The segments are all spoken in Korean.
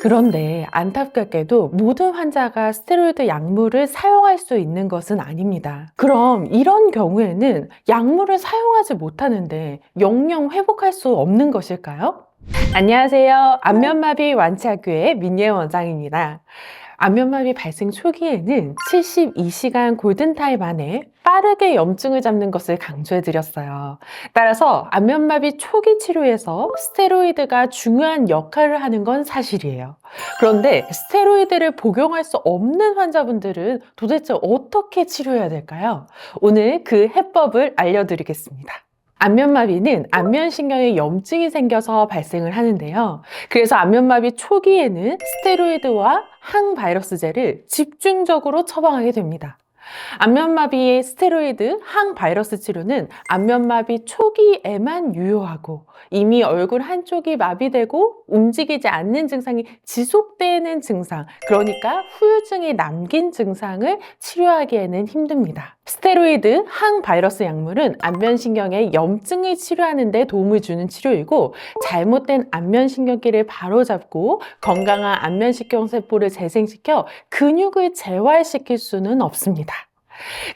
그런데 안타깝게도 모든 환자가 스테로이드 약물을 사용할 수 있는 것은 아닙니다. 그럼 이런 경우에는 약물을 사용하지 못하는데 영영 회복할 수 없는 것일까요? 안녕하세요. 안면마비 완치학교의 민예 원장입니다. 안면마비 발생 초기에는 72시간 골든타임 안에 빠르게 염증을 잡는 것을 강조해 드렸어요. 따라서 안면마비 초기 치료에서 스테로이드가 중요한 역할을 하는 건 사실이에요. 그런데 스테로이드를 복용할 수 없는 환자분들은 도대체 어떻게 치료해야 될까요? 오늘 그 해법을 알려드리겠습니다. 안면마비는 안면신경에 염증이 생겨서 발생을 하는데요. 그래서 안면마비 초기에는 스테로이드와 항바이러스제를 집중적으로 처방하게 됩니다. 안면마비의 스테로이드 항바이러스 치료는 안면마비 초기에만 유효하고 이미 얼굴 한쪽이 마비되고 움직이지 않는 증상이 지속되는 증상, 그러니까 후유증이 남긴 증상을 치료하기에는 힘듭니다. 스테로이드 항바이러스 약물은 안면신경의 염증을 치료하는 데 도움을 주는 치료이고 잘못된 안면신경기를 바로잡고 건강한 안면신경 세포를 재생시켜 근육을 재활시킬 수는 없습니다.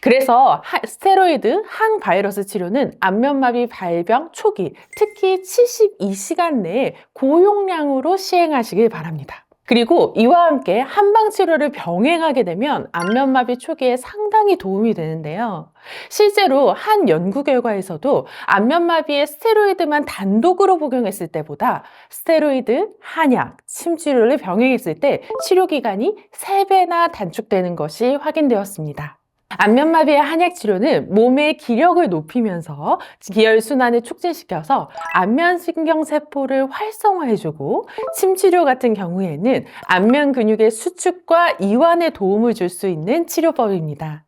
그래서 하- 스테로이드 항바이러스 치료는 안면마비 발병 초기, 특히 72시간 내에 고용량으로 시행하시길 바랍니다. 그리고 이와 함께 한방 치료를 병행하게 되면 안면마비 초기에 상당히 도움이 되는데요. 실제로 한 연구 결과에서도 안면마비에 스테로이드만 단독으로 복용했을 때보다 스테로이드, 한약, 침 치료를 병행했을 때 치료 기간이 3배나 단축되는 것이 확인되었습니다. 안면마비의 한약 치료는 몸의 기력을 높이면서 기혈 순환을 촉진시켜서 안면신경 세포를 활성화해주고 침 치료 같은 경우에는 안면 근육의 수축과 이완에 도움을 줄 수 있는 치료법입니다.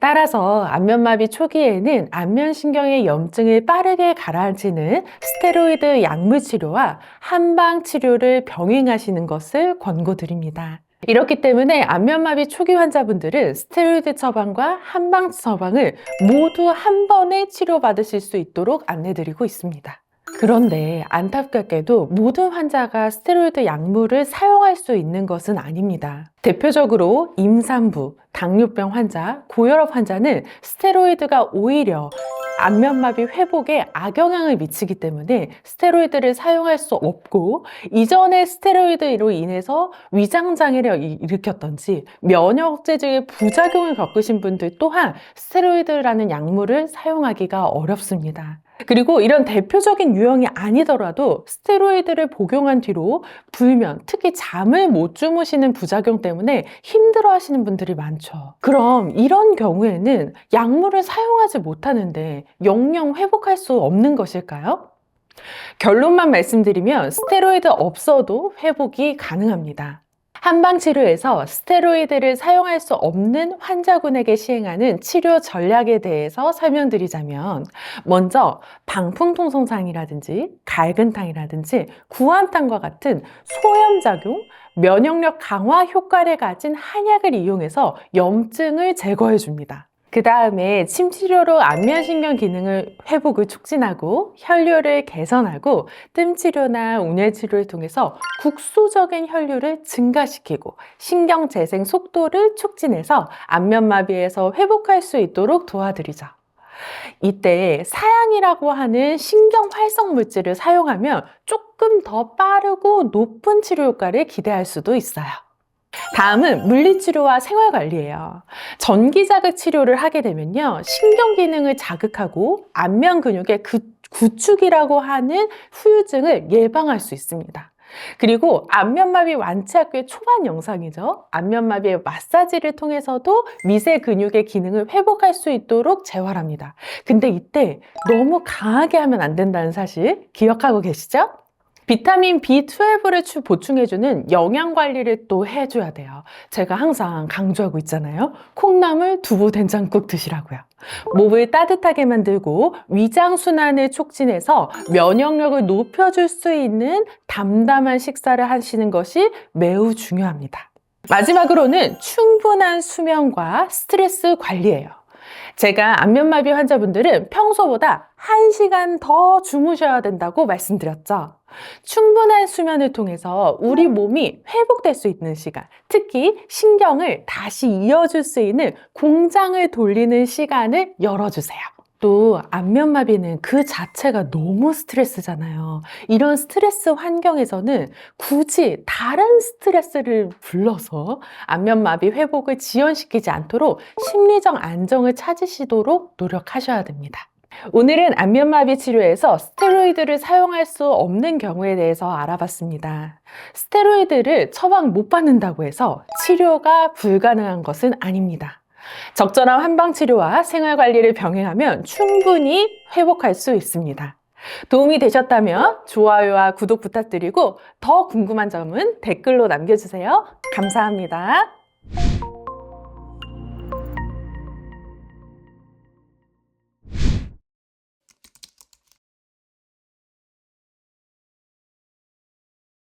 따라서 안면마비 초기에는 안면신경의 염증을 빠르게 가라앉히는 스테로이드 약물 치료와 한방 치료를 병행하시는 것을 권고드립니다. 이렇기 때문에 안면마비 초기 환자분들은 스테로이드 처방과 한방 처방을 모두 한 번에 치료받으실 수 있도록 안내드리고 있습니다. 그런데 안타깝게도 모든 환자가 스테로이드 약물을 사용할 수 있는 것은 아닙니다. 대표적으로 임산부, 당뇨병 환자, 고혈압 환자는 스테로이드가 오히려 안면마비 회복에 악영향을 미치기 때문에 스테로이드를 사용할 수 없고 이전에 스테로이드로 인해서 위장장애를 이- 일으켰던지 면역제제의 부작용을 겪으신 분들 또한 스테로이드라는 약물을 사용하기가 어렵습니다. 그리고 이런 대표적인 유형이 아니더라도 스테로이드를 복용한 뒤로 불면, 특히 잠을 못 주무시는 부작용 때문에 힘들어 하시는 분들이 많죠. 그럼 이런 경우에는 약물을 사용하지 못하는데 영영 회복할 수 없는 것일까요? 결론만 말씀드리면 스테로이드 없어도 회복이 가능합니다. 한방 치료에서 스테로이드를 사용할 수 없는 환자군에게 시행하는 치료 전략에 대해서 설명드리자면 먼저 방풍통성상이라든지 갈근탕이라든지 구안탕과 같은 소염작용, 면역력 강화 효과를 가진 한약을 이용해서 염증을 제거해 줍니다. 그 다음에 침 치료로 안면신경 기능을 회복을 촉진하고 혈류를 개선하고 뜸 치료나 운혈치료를 통해서 국소적인 혈류를 증가시키고 신경 재생 속도를 촉진해서 안면마비에서 회복할 수 있도록 도와드리죠. 이때 사양이라고 하는 신경 활성 물질을 사용하면 조금 더 빠르고 높은 치료 효과를 기대할 수도 있어요. 다음은 물리치료와 생활관리예요. 전기자극 치료를 하게 되면요. 신경 기능을 자극하고 안면 근육의 그- 구축이라고 하는 후유증을 예방할 수 있습니다. 그리고 안면마비 완치학교의 초반 영상이죠. 안면마비의 마사지를 통해서도 미세 근육의 기능을 회복할 수 있도록 재활합니다. 근데 이때 너무 강하게 하면 안 된다는 사실 기억하고 계시죠? 비타민 B12를 보충해주는 영양 관리를 또 해줘야 돼요. 제가 항상 강조하고 있잖아요. 콩나물, 두부, 된장국 드시라고요. 몸을 따뜻하게 만들고 위장 순환을 촉진해서 면역력을 높여줄 수 있는 담담한 식사를 하시는 것이 매우 중요합니다. 마지막으로는 충분한 수면과 스트레스 관리예요. 제가 안면마비 환자분들은 평소보다 1시간 더 주무셔야 된다고 말씀드렸죠. 충분한 수면을 통해서 우리 몸이 회복될 수 있는 시간, 특히 신경을 다시 이어줄 수 있는 공장을 돌리는 시간을 열어주세요. 또 안면마비는 그 자체가 너무 스트레스잖아요. 이런 스트레스 환경에서는 굳이 다른 스트레스를 불러서 안면마비 회복을 지연시키지 않도록 심리적 안정을 찾으시도록 노력하셔야 됩니다. 오늘은 안면마비 치료에서 스테로이드를 사용할 수 없는 경우에 대해서 알아봤습니다. 스테로이드를 처방 못 받는다고 해서 치료가 불가능한 것은 아닙니다. 적절한 한방 치료와 생활 관리를 병행하면 충분히 회복할 수 있습니다. 도움이 되셨다면 좋아요와 구독 부탁드리고 더 궁금한 점은 댓글로 남겨주세요. 감사합니다.